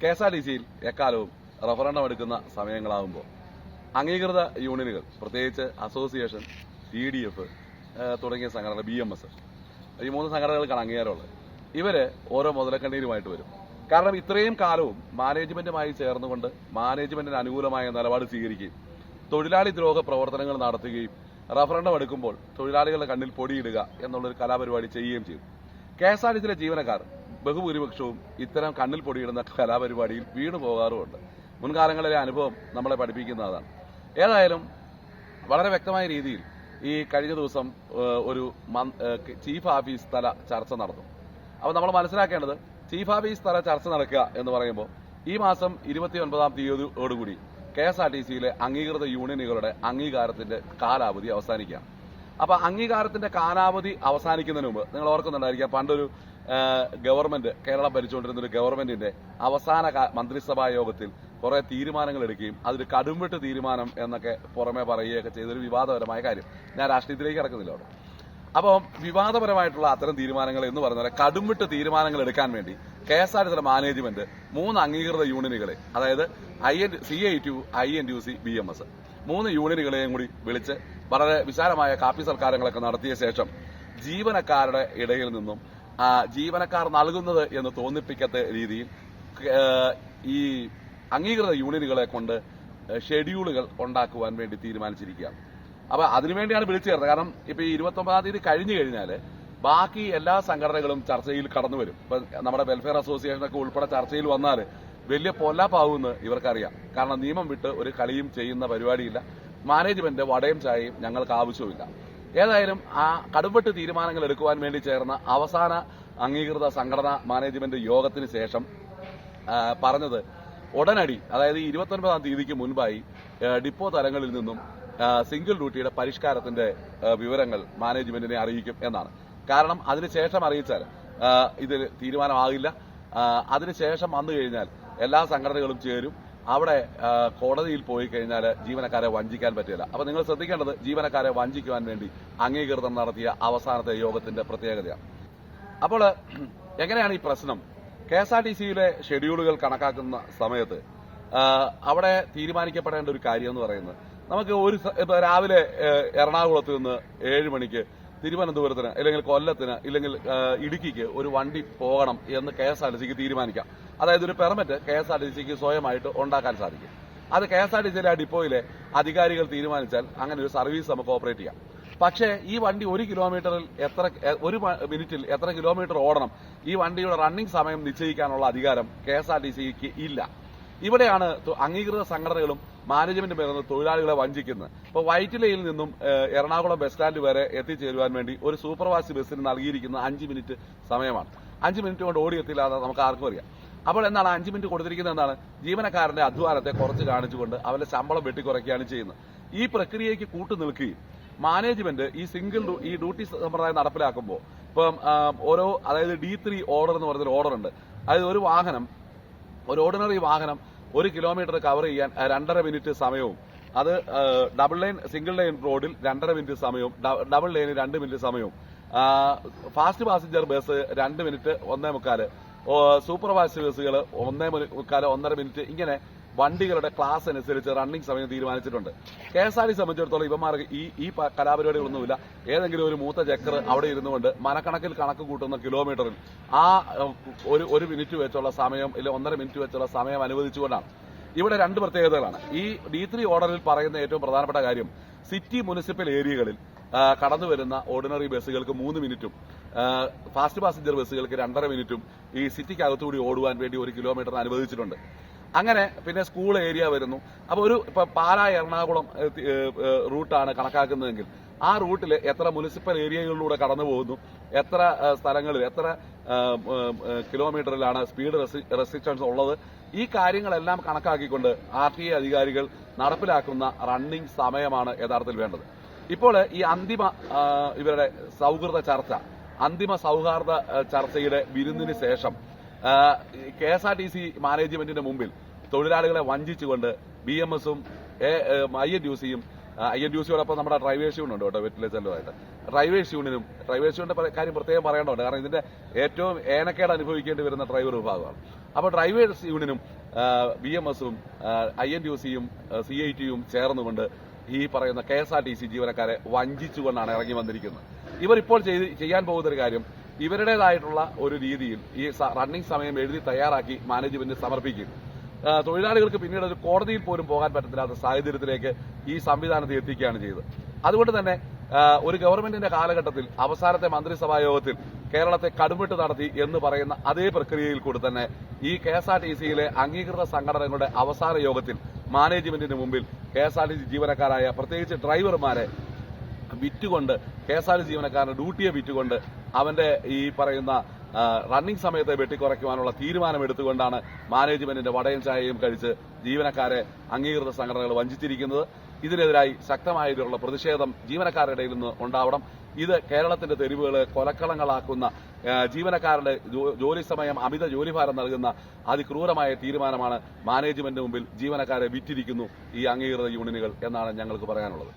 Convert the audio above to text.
K S R T സിയിൽ എക്കാലവും referendum എടുക്കുന്ന സമയങ്ങളാകുമ്പോൾ അംഗീകൃത യൂണിയനുകൾ പ്രത്യേകിച്ച് അസോസിയേഷൻ ടി ഡി എഫ് തുടങ്ങിയ സംഘടനകൾ ബി എം എസ് ഈ മൂന്ന് സംഘടനകൾക്കാണ് അംഗീകാരമുള്ളത്. ഇവർ ഓരോ മുതലക്കണ്ണീരുമായിട്ട് വരും. കാരണം ഇത്രയും കാലവും മാനേജ്മെന്റുമായി ചേർന്നുകൊണ്ട് മാനേജ്മെന്റിന് അനുകൂലമായ നിലപാട് സ്വീകരിക്കുകയും തൊഴിലാളി ദ്രോഹ പ്രവർത്തനങ്ങൾ നടത്തുകയും റഫറണ്ടം എടുക്കുമ്പോൾ തൊഴിലാളികളുടെ കണ്ണിൽ പൊടിയിടുക എന്നുള്ളൊരു കലാപരിപാടി ചെയ്യുകയും ചെയ്തു കെ എസ് ആർ ടി സിയിലെ ജീവനക്കാർ ബഹുഭൂരിപക്ഷവും ഇത്തരം കണ്ണിൽ പൊടിയിടുന്ന കലാപരിപാടിയിൽ വീണു പോകാറുമുണ്ട്. മുൻകാലങ്ങളിലെ അനുഭവം നമ്മളെ പഠിപ്പിക്കുന്നതാണ്. ഏതായാലും വളരെ വ്യക്തമായ രീതിയിൽ ഈ കഴിഞ്ഞ ദിവസം ഒരു ചീഫ് ഓഫീസ് തല ചർച്ച നടന്നു. അപ്പോൾ നമ്മൾ മനസ്സിലാക്കേണ്ടത് ചീഫ് ഓഫീസ് തല ചർച്ച നടക്കുക എന്ന് പറയുമ്പോൾ ഈ മാസം ഇരുപത്തി ഒൻപതാം തീയതിയോടുകൂടി കെ എസ് ആർ ടി സിയിലെ അംഗീകൃത യൂണിയനുകളുടെ അംഗീകാരത്തിന്റെ കാലാവധി അവസാനിക്കുക അപ്പൊ അംഗീകാരത്തിന്റെ കാലാവധി അവസാനിക്കുന്നതിന് മുമ്പ് നിങ്ങൾ ഓർക്കുന്നുണ്ടായിരിക്കാം പണ്ടൊരു ഗവൺമെന്റ് കേരളം ഭരിച്ചുകൊണ്ടിരുന്ന ഒരു ഗവൺമെന്റിന്റെ അവസാന മന്ത്രിസഭാ യോഗത്തിൽ കുറെ തീരുമാനങ്ങൾ എടുക്കുകയും അതിൽ കടുംവെട്ട് തീരുമാനം എന്നൊക്കെ പുറമെ പറയുകയൊക്കെ ചെയ്തൊരു വിവാദപരമായ കാര്യം. ഞാൻ രാഷ്ട്രീയത്തിലേക്ക് ഇറക്കുന്നില്ല അവിടെ. അപ്പം വിവാദപരമായിട്ടുള്ള അത്തരം തീരുമാനങ്ങൾ എന്ന് പറഞ്ഞാൽ കടുംവിട്ട് തീരുമാനങ്ങൾ എടുക്കാൻ വേണ്ടി K S R T management മൂന്ന് അംഗീകൃത യൂണിയനുകളെ അതായത് I N C I T U I N U C B M S മൂന്ന് യൂണിയനുകളെയും കൂടി വിളിച്ച് വളരെ വിശാലമായ കാപ്പി സൽക്കാരങ്ങളൊക്കെ നടത്തിയ ശേഷം ജീവനക്കാരുടെ ഇടയിൽ നിന്നും ജീവനക്കാർ നൽകുന്നത് എന്ന് തോന്നിപ്പിക്കത്ത രീതിയിൽ ഈ അംഗീകൃത യൂണിയനുകളെ കൊണ്ട് ഷെഡ്യൂളുകൾ ഉണ്ടാക്കുവാൻ വേണ്ടി തീരുമാനിച്ചിരിക്കുകയാണ്. അപ്പൊ അതിനുവേണ്ടിയാണ് വിളിച്ചു ചേർന്നത്. കാരണം ഇപ്പൊ ഈ ഇരുപത്തി ഒമ്പതാം തീയതി കഴിഞ്ഞു കഴിഞ്ഞാൽ ബാക്കി എല്ലാ സംഘടനകളും ചർച്ചയിൽ കടന്നു വരും. ഇപ്പൊ നമ്മുടെ വെൽഫെയർ അസോസിയേഷനൊക്കെ ഉൾപ്പെടെ ചർച്ചയിൽ വന്നാൽ വലിയ പൊല്ലാപ്പാവുമെന്ന് ഇവർക്കറിയാം. കാരണം നിയമം വിട്ട് ഒരു കളിയും ചെയ്യുന്ന പരിപാടിയില്ല. മാനേജ്മെന്റ് വടയും ചായയും ഞങ്ങൾക്ക് ആവശ്യമില്ല ഏതായാലും ആ കടുപ്പെട്ട് തീരുമാനങ്ങൾ എടുക്കുവാൻ വേണ്ടി ചേർന്ന അവസാന അംഗീകൃത സംഘടനാ മാനേജ്മെന്റ് യോഗത്തിന് ശേഷം പറഞ്ഞത് ഉടനടി അതായത് ഇരുപത്തൊൻപതാം തീയതിക്ക് മുൻപായി ഡിപ്പോ തലങ്ങളിൽ നിന്നും സിംഗിൾ ഡ്യൂട്ടിയുടെ പരിഷ്കാരത്തിന്റെ വിവരങ്ങൾ മാനേജ്മെന്റിനെ അറിയിക്കും എന്നാണ്. കാരണം അതിനുശേഷം അറിയിച്ചാൽ ഇതിൽ തീരുമാനമാകില്ല. അതിനുശേഷം വന്നു കഴിഞ്ഞാൽ എല്ലാ സംഘടനകളും ചേരും. അവിടെ കോടതിയിൽ പോയി കഴിഞ്ഞാൽ ജീവനക്കാരെ വഞ്ചിക്കാൻ പറ്റില്ല. അപ്പൊ നിങ്ങൾ ശ്രദ്ധിക്കേണ്ടത് ജീവനക്കാരെ വഞ്ചിക്കുവാൻ വേണ്ടി അംഗീകൃതം നടത്തിയ അവസാനത്തെ യോഗത്തിന്റെ പ്രത്യേകതയാണ്. അപ്പോൾ എങ്ങനെയാണ് ഈ പ്രശ്നം? കെ എസ് ആർ ടി സിയിലെ ഷെഡ്യൂളുകൾ കണക്കാക്കുന്ന സമയത്ത് അവിടെ തീരുമാനിക്കപ്പെടേണ്ട ഒരു കാര്യം എന്ന് പറയുന്നത് നമുക്ക് ഒരു രാവിലെ എറണാകുളത്ത് നിന്ന് ഏഴ് മണിക്ക് തിരുവനന്തപുരത്തിന് അല്ലെങ്കിൽ കൊല്ലത്തിന് ഇല്ലെങ്കിൽ ഇടുക്കിക്ക് ഒരു വണ്ടി പോകണം എന്ന് കെ എസ് ആർ ടി സിക്ക് തീരുമാനിക്കാം. അതായത് ഒരു permit K S R T സിക്ക് സ്വയമായിട്ട് ഉണ്ടാക്കാൻ സാധിക്കും. അത് കെ എസ് ആർ ടി സിയിലെ ആ ഡിപ്പോയിലെ അധികാരികൾ തീരുമാനിച്ചാൽ അങ്ങനെ ഒരു സർവീസ് നമുക്ക് ഓപ്പറേറ്റ് ചെയ്യാം. പക്ഷേ ഈ വണ്ടി ഒരു കിലോമീറ്ററിൽ എത്ര ഒരു മിനിറ്റിൽ എത്ര കിലോമീറ്റർ ഓടണം ഈ വണ്ടിയുടെ റണ്ണിംഗ് സമയം നിശ്ചയിക്കാനുള്ള അധികാരം കെ എസ് ആർ ടി സിക്ക് ഇല്ല. ഇവിടെയാണ് അംഗീകൃത സംഘടനകളും മാനേജ്മെന്റ് പേരുന്ന തൊഴിലാളികളെ വഞ്ചിക്കുന്നത്. ഇപ്പോൾ വൈറ്റിലയിൽ നിന്നും എറണാകുളം ബസ് സ്റ്റാൻഡ് വരെ എത്തിച്ചേരുവാൻ വേണ്ടി ഒരു സൂപ്പർവാസി ബസ്സിന് നൽകിയിരിക്കുന്ന അഞ്ച് മിനിറ്റ് സമയമാണ്. അഞ്ച് മിനിറ്റ് കൊണ്ട് ഓടിയെത്തില്ലാതെ നമുക്ക് ആർക്കും അറിയാം. അപ്പോൾ എന്താണ് അഞ്ച് മിനിറ്റ് കൊടുത്തിരിക്കുന്നത് എന്താണ്? ജീവനക്കാരന്റെ അധ്വാനത്തെ കുറച്ച് കാണിച്ചുകൊണ്ട് അവരുടെ ശമ്പളം വെട്ടിക്കുറയ്ക്കുകയാണ് ചെയ്യുന്നത്. ഈ പ്രക്രിയയ്ക്ക് കൂട്ടു നിൽക്കുകയും മാനേജ്മെന്റ് ഈ സിംഗിൾ ഈ ഡ്യൂട്ടി സമ്പ്രദായം നടപ്പിലാക്കുമ്പോൾ ഇപ്പം ഓരോ അതായത് ഡി ത്രീ ഓർഡർ എന്ന് പറയുന്ന ഓർഡർ ഉണ്ട്. അതായത് ഒരു വാഹനം ഒരു ഓർഡിനറി വാഹനം ഒരു കിലോമീറ്റർ കവർ ചെയ്യാൻ രണ്ടര മിനിറ്റ് സമയവും അത് ഡബിൾ ലൈൻ സിംഗിൾ ലൈൻ റോഡിൽ രണ്ടര മിനിറ്റ് സമയവും ഡബിൾ ലൈനിൽ രണ്ട് മിനിറ്റ് സമയവും ഫാസ്റ്റ് പാസഞ്ചർ ബസ് രണ്ട് മിനിറ്റ് ഒന്നേ മുക്കാൽ ഓ, സൂപ്പർ ഫാസ്റ്റ് ബസ്സുകൾ ഒന്നേ മുക്കാൽ ഒന്നര മിനിറ്റ് ഇങ്ങനെ വണ്ടികളുടെ ക്ലാസ് അനുസരിച്ച് റണ്ണിംഗ് സമയം തീരുമാനിച്ചിട്ടുണ്ട്. കെ എസ് ആർ ടി സംബന്ധിച്ചിടത്തോളം ഇവന്മാർക്ക് ഈ ഈ കലാപരിപാടികളൊന്നുമില്ല ഏതെങ്കിലും ഒരു മൂത്ത ചക്കർ അവിടെ ഇരുന്നുകൊണ്ട് മനക്കണക്കിൽ കണക്ക് കൂട്ടുന്ന കിലോമീറ്ററിൽ ആ ഒരു ഒരു മിനിറ്റ് വെച്ചുള്ള സമയം ഇല്ല ഒന്നര മിനിറ്റ് വെച്ചുള്ള സമയം അനുവദിച്ചുകൊണ്ടാണ്. ഇവിടെ രണ്ട് പ്രത്യേകതകളാണ്. ഈ ഡി ത്രീ ഓർഡറിൽ പറയുന്ന ഏറ്റവും പ്രധാനപ്പെട്ട കാര്യം സിറ്റി മുനിസിപ്പൽ ഏരിയകളിൽ കടന്നു വരുന്ന ഓർഡിനറി ബസ്സുകൾക്ക് മൂന്ന് മിനിറ്റും ഫാസ്റ്റ് പാസഞ്ചർ ബസ്സുകൾക്ക് രണ്ടര മിനിറ്റും ഈ സിറ്റിക്കകത്തുകൂടി ഓടുവാൻ വേണ്ടി ഒരു കിലോമീറ്റർ അനുവദിച്ചിട്ടുണ്ട്. അങ്ങനെ പിന്നെ സ്കൂൾ ഏരിയ വരുന്നു. അപ്പൊ ഒരു ഇപ്പൊ പാലാ എറണാകുളം റൂട്ടാണ് കണക്കാക്കുന്നതെങ്കിൽ ആ റൂട്ടിൽ എത്ര മുനിസിപ്പൽ ഏരിയകളിലൂടെ കടന്നു പോകുന്നു എത്ര സ്ഥലങ്ങളിൽ എത്ര കിലോമീറ്ററിലാണ് സ്പീഡ് റെസ്ട്രിക്ഷൻസ് ഉള്ളത് ഈ കാര്യങ്ങളെല്ലാം കണക്കാക്കിക്കൊണ്ട് ആർ ടി അധികാരികൾ നടപ്പിലാക്കുന്ന റണ്ണിംഗ് സമയമാണ് യഥാർത്ഥത്തിൽ വേണ്ടത്. ഇപ്പോൾ ഈ അന്തിമ ഇവരുടെ സൗഹൃദ ചർച്ച അന്തിമ സൗഹാർദ്ദ ചർച്ചയുടെ വിരുന്നിന് ശേഷം K S R T C മാനേജ്മെന്റിന്റെ മുമ്പിൽ തൊഴിലാളികളെ വഞ്ചിച്ചുകൊണ്ട് ബി എം എസും ഐ എൻ യു സിയും ഐ എൻ ടി സിയോടൊപ്പം നമ്മുടെ ഡ്രൈവേഴ്സ് യൂണിയൻ ഉണ്ട് കേട്ടോ വെറ്റിലേച്ചലുമായിട്ട് ഡ്രൈവേഴ്സ് യൂണിയനും ഡ്രൈവേഴ്സ് യൂണിന്റെ കാര്യം പ്രത്യേകം പറയേണ്ടതുണ്ട് കാരണം ഇതിന്റെ ഏറ്റവും ഏനക്കേട് അനുഭവിക്കേണ്ടി വരുന്ന ഡ്രൈവർ വിഭാഗമാണ്. അപ്പോൾ ഡ്രൈവേഴ്സ് യൂണിയനും ബി എം എസും ഐ എൻ ടി സിയും സി ഐ ടിയും ചേർന്നുകൊണ്ട് ഈ പറയുന്ന K S R T C ജീവനക്കാരെ വഞ്ചിച്ചുകൊണ്ടാണ് ഇറങ്ങി വന്നിരിക്കുന്നത്. ഇവർ ഇപ്പോൾ ചെയ്യാൻ പോകുന്ന ഒരു കാര്യം ഇവരുടേതായിട്ടുള്ള ഒരു രീതിയിൽ ഈ റണ്ണിംഗ് സമയം എഴുതി തയ്യാറാക്കി മാനേജ്മെന്റ് സമർപ്പിക്കും. തൊഴിലാളികൾക്ക് പിന്നീട് ഒരു കോടതിയിൽ പോലും പോകാൻ പറ്റത്തില്ലാത്ത സാഹചര്യത്തിലേക്ക് ഈ സംവിധാനത്തെ എത്തിക്കുകയാണ് ചെയ്തത്. അതുകൊണ്ട് തന്നെ ഒരു ഗവൺമെന്റിന്റെ കാലഘട്ടത്തിൽ അവസാനത്തെ മന്ത്രിസഭാ യോഗത്തിൽ കേരളത്തെ കടുമിട്ട് നടത്തി എന്ന് പറയുന്ന അതേ പ്രക്രിയയിൽ കൂടി തന്നെ ഈ കെ എസ് ആർ ടി സിയിലെ അംഗീകൃത സംഘടനകളുടെ അവസാന യോഗത്തിൽ മാനേജ്മെന്റിന് മുമ്പിൽ K S R T C ജീവനക്കാരായ പ്രത്യേകിച്ച് ഡ്രൈവർമാരെ വിറ്റുകൊണ്ട് കെ എസ് ആർ ടി ജീവനക്കാരന്റെ ഡ്യൂട്ടിയെ വിറ്റുകൊണ്ട് അവന്റെ ഈ പറയുന്ന റണ്ണിംഗ് സമയത്തെ വെട്ടിക്കുറയ്ക്കുവാനുള്ള തീരുമാനം എടുത്തുകൊണ്ടാണ് മാനേജ്മെന്റിന്റെ വടയും ചായയും കഴിച്ച് ജീവനക്കാരെ അംഗീകൃത സംഘടനകൾ വഞ്ചിച്ചിരിക്കുന്നത്. ഇതിനെതിരായി ശക്തമായിട്ടുള്ള പ്രതിഷേധം ജീവനക്കാരുടെ ഇടയിൽ നിന്ന് ഉണ്ടാവണം. ഇത് കേരളത്തിന്റെ തെരുവുകളെ കൊലക്കളങ്ങളാക്കുന്ന ജീവനക്കാരുടെ ജോലി സമയം അമിത ജോലിഭാരം നൽകുന്ന അതിക്രൂരമായ തീരുമാനമാണ് മാനേജ്മെന്റ് മുമ്പിൽ ജീവനക്കാരെ വിറ്റിരിക്കുന്നു ഈ അംഗീകൃത യൂണിയനുകൾ എന്നാണ് ഞങ്ങൾക്ക് പറയാനുള്ളത്